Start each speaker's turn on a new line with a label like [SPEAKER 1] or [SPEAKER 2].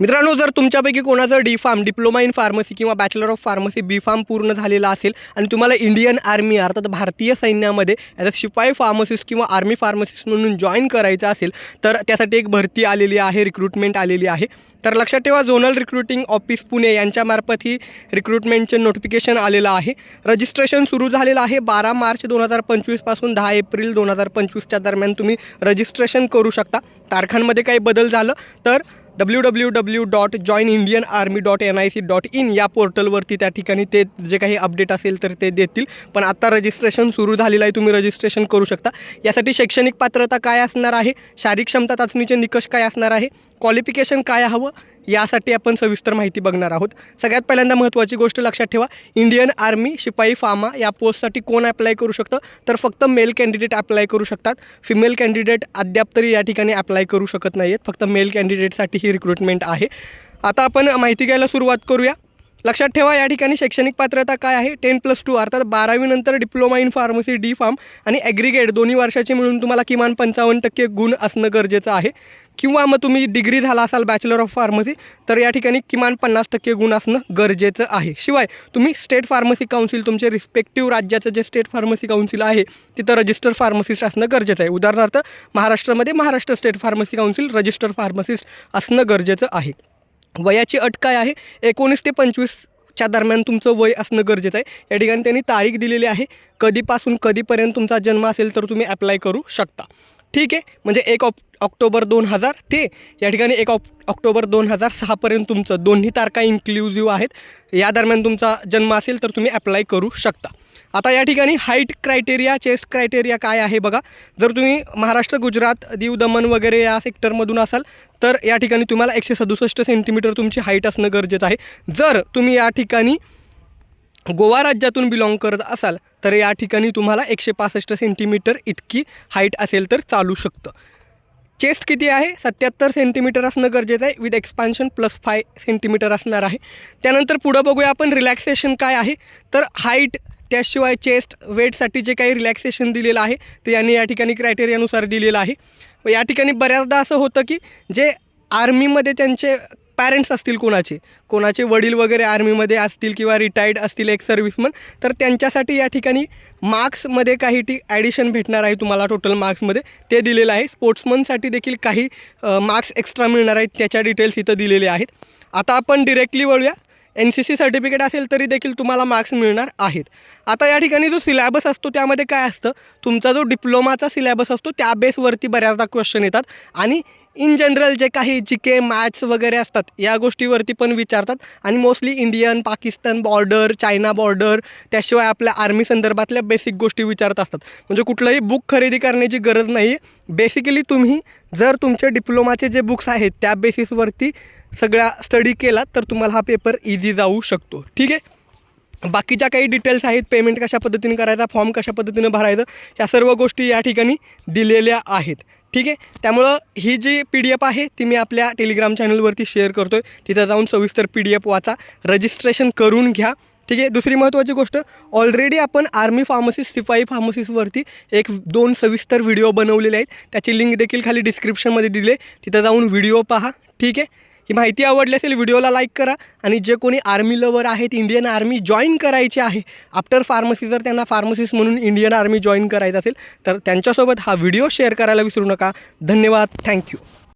[SPEAKER 1] मित्रांनो जर तुमच्यापैकी कोणाचं D pharm diploma in pharmacy किंवा bachelor of pharmacy B pharm पूर्ण झालेला असेल आणि तुम्हाला इंडियन आर्मी अर्थात भारतीय सैन्यामध्ये ॲज अ शिपाई फार्मसिस्ट किंवा आर्मी फार्मसिस्ट म्हणून जॉईन करायचं असेल तर त्यासाठी एक भरती आलेली आहे रिक्रुटमेंट आलेली आहे. तर लक्षात ठेवा झोनल रिक्रुटिंग ऑफिस पुणे यांच्यामार्फत ही रिक्रुटमेंटचे नोटिफिकेशन आलेलं आहे. रजिस्ट्रेशन सुरू झालेलं आहे बारा मार्च दोन हजार पंचवीसपासून दहा एप्रिल दोन हजार पंचवीसच्या दरम्यान तुम्ही रजिस्ट्रेशन करू शकता. तारखांमध्ये काही बदल झालं तर W W W dot join Indian army dot N I C dot in या पोर्टलवरती त्या ठिकाणी ते जे काही अपडेट असेल तर ते देतील. पण आता रजिस्ट्रेशन सुरू झालेलं आहे तुम्ही रजिस्ट्रेशन करू शकता. यासाठी शैक्षणिक पात्रता काय असणार आहे? शारीरिक क्षमता चाचणीचे निकष काय असणार आहे? क्वालिफिकेशन काय हवं? यासाठी आपण सविस्तर माहिती बघणार आहोत. सगळ्यात पहिल्यांदा महत्त्वाची गोष्ट लक्षात ठेवा इंडियन आर्मी शिपाई फार्मा या पोस्टसाठी कोण अप्लाय करू शकतं? तर फक्त मेल कॅन्डिडेट अप्लाय करू शकतात. फिमेल कॅन्डिडेट अद्याप तरी या ठिकाणी अप्लाय करू शकत नाही आहेत फक्त मेल कॅन्डिडेटसाठी ही रिक्रुटमेंट आहे. आता आपण माहिती घ्यायला सुरुवात करूया. लक्षात ठेवा या ठिकाणी शैक्षणिक पात्रता काय आहे? टेन प्लस टू अर्थात बारावीनंतर diploma in pharmacy D pharm आणि ॲग्रिगेट दोन्ही वर्षाचे मिळून तुम्हाला किमान पंचावन्न टक्के गुण असणं गरजेचं आहे. किंवा मग तुम्ही डिग्री झाला असाल बॅचलर ऑफ फार्मसी तर या ठिकाणी किमान पन्नास टक्के गुण असणं गरजेचं आहे. शिवाय तुम्ही स्टेट फार्मसी काउन्सिल तुमचे रिस्पेक्टिव्ह राज्याचं जे स्टेट फार्मसी काउन्सिल आहे तिथं रजिस्टर फार्मसिस्ट असणं गरजेचं आहे. उदाहरणार्थ महाराष्ट्रामध्ये Maharashtra state pharmacy council register pharmacist असणं गरजेचं आहे. वयाची अट काय आहे? एकोणीस ते पंचवीसच्या दरम्यान तुमचं वय असणं गरजेचं आहे. या ठिकाणी त्यांनी तारीख दिलेली आहे. कधीपासून कधीपर्यंत तुमचा जन्म असेल तर तुम्ही अप्लाय करू शकता. ठीक आहे? म्हणजे एक ऑप ऑक्टोबर दोन हजार ते या ठिकाणी एक ऑप ऑक्टोबर दोन हजार सहापर्यंत तुमचं दोन्ही तारखा इन्क्लुझिव्ह आहेत. या दरम्यान तुमचा जन्म असेल तर तुम्ही अप्लाय करू शकता. आता या ठिकाणी हाईट क्रायटेरिया चेस्ट क्रायटेरिया काय आहे बघा. जर तुम्ही महाराष्ट्र गुजरात दीव दमन वगैरे या सेक्टरमधून असाल तर या ठिकाणी तुम्हाला एकशे सदुसष्ट सेंटीमीटर तुमची हाईट असणं गरजेचं आहे. जर तुम्ही या ठिकाणी गोवा राज्यातून बिलॉंग करत असाल तर या ठिकाणी तुम्हाला एकशे पासष्ट सेंटीमीटर इतकी हाईट असेल तर चालू शकतं. चेस्ट किती आहे? सत्याहत्तर सेंटीमीटर असणं गरजेचं आहे. With expansion plus five centimetre असणार आहे. त्यानंतर पुढं बघूया आपण रिलॅक्सेशन काय आहे. तर हाईट त्याशिवाय चेस्ट वेटसाठी जे काही रिलॅक्सेशन दिलेलं आहे ते यांनी या ठिकाणी क्रायटेरियानुसार दिलेलं आहे. व या ठिकाणी बऱ्याचदा असं होतं की जे आर्मीमध्ये त्यांचे पॅरेंट्स असतील कोणाचे? कोणाचे वडील वगैरे आर्मीमध्ये असतील किंवा रिटायर्ड असतील एक सर्व्हिसमन तर त्यांच्यासाठी या ठिकाणी मार्क्समध्ये काही टी ॲडिशन भेटणार आहे तुम्हाला टोटल मार्क्समध्ये ते दिलेलं आहे. स्पोर्ट्समनसाठी देखील काही मार्क्स एक्स्ट्रा मिळणार आहेत. त्याच्या डिटेल्स इथं दिलेले आहेत. आता आपण डिरेक्टली वळूया. एन सी सी सर्टिफिकेट असेल तरी देखील तुम्हाला मार्क्स मिळणार आहेत. आता या ठिकाणी जो सिलॅबस असतो त्यामध्ये काय असतं? तुमचा जो डिप्लोमाचा सिलॅबस असतो त्या बेसवरती बऱ्याचदा क्वेश्चन येतात. आणि इन जनरल जे काही जी के मॅथ्स वगैरे असतात या गोष्टीवरती पण विचारतात. आणि mostly Indian Pakistan border China border त्याशिवाय आपल्या आर्मी संदर्भातल्या बेसिक गोष्टी विचारत असतात. म्हणजे कुठलंही बुक खरेदी करण्याची गरज नाही. आहे बेसिकली तुम्ही जर तुमचे डिप्लोमाचे जे बुक्स आहेत त्या बेसिसवरती सगळा स्टडी केला तर तुम्हाला हा पेपर इझी जाऊ शकतो. ठीक आहे? बाकीच्या काही डिटेल्स आहेत पेमेंट कशा पद्धतीने करायचा फॉर्म कशा पद्धतीने भरायचं या सर्व गोष्टी या ठिकाणी दिलेल्या आहेत. ठीक आहे? त्यामुळं ही जी पी डी एफ आहे ती मी आपल्या टेलिग्राम चॅनलवरती शेअर करतो आहे तिथं जाऊन सविस्तर पी डी एफ वाचा रजिस्ट्रेशन करून घ्या. ठीक आहे? दुसरी महत्त्वाची गोष्ट ऑलरेडी आपण आर्मी फार्मसिस्ट सिपाई फार्मसिस्टवरती एक दोन सविस्तर व्हिडिओ बनवलेले आहेत. त्याची लिंक देखील खाली डिस्क्रिप्शनमध्ये दिले तिथं जाऊन व्हिडिओ पहा. ठीक आहे? ही माहिती आवडली असेल व्हिडिओला लाईक करा आणि जे कोणी आर्मी लवर आहेत इंडियन आर्मी जॉईन करायचे आहे आफ्टर फार्मसी जर त्यांना फार्मसिस्ट म्हणून इंडियन आर्मी जॉईन करायचं असेल तर त्यांच्यासोबत हा व्हिडिओ शेअर करायला विसरू नका. धन्यवाद. थँक्यू.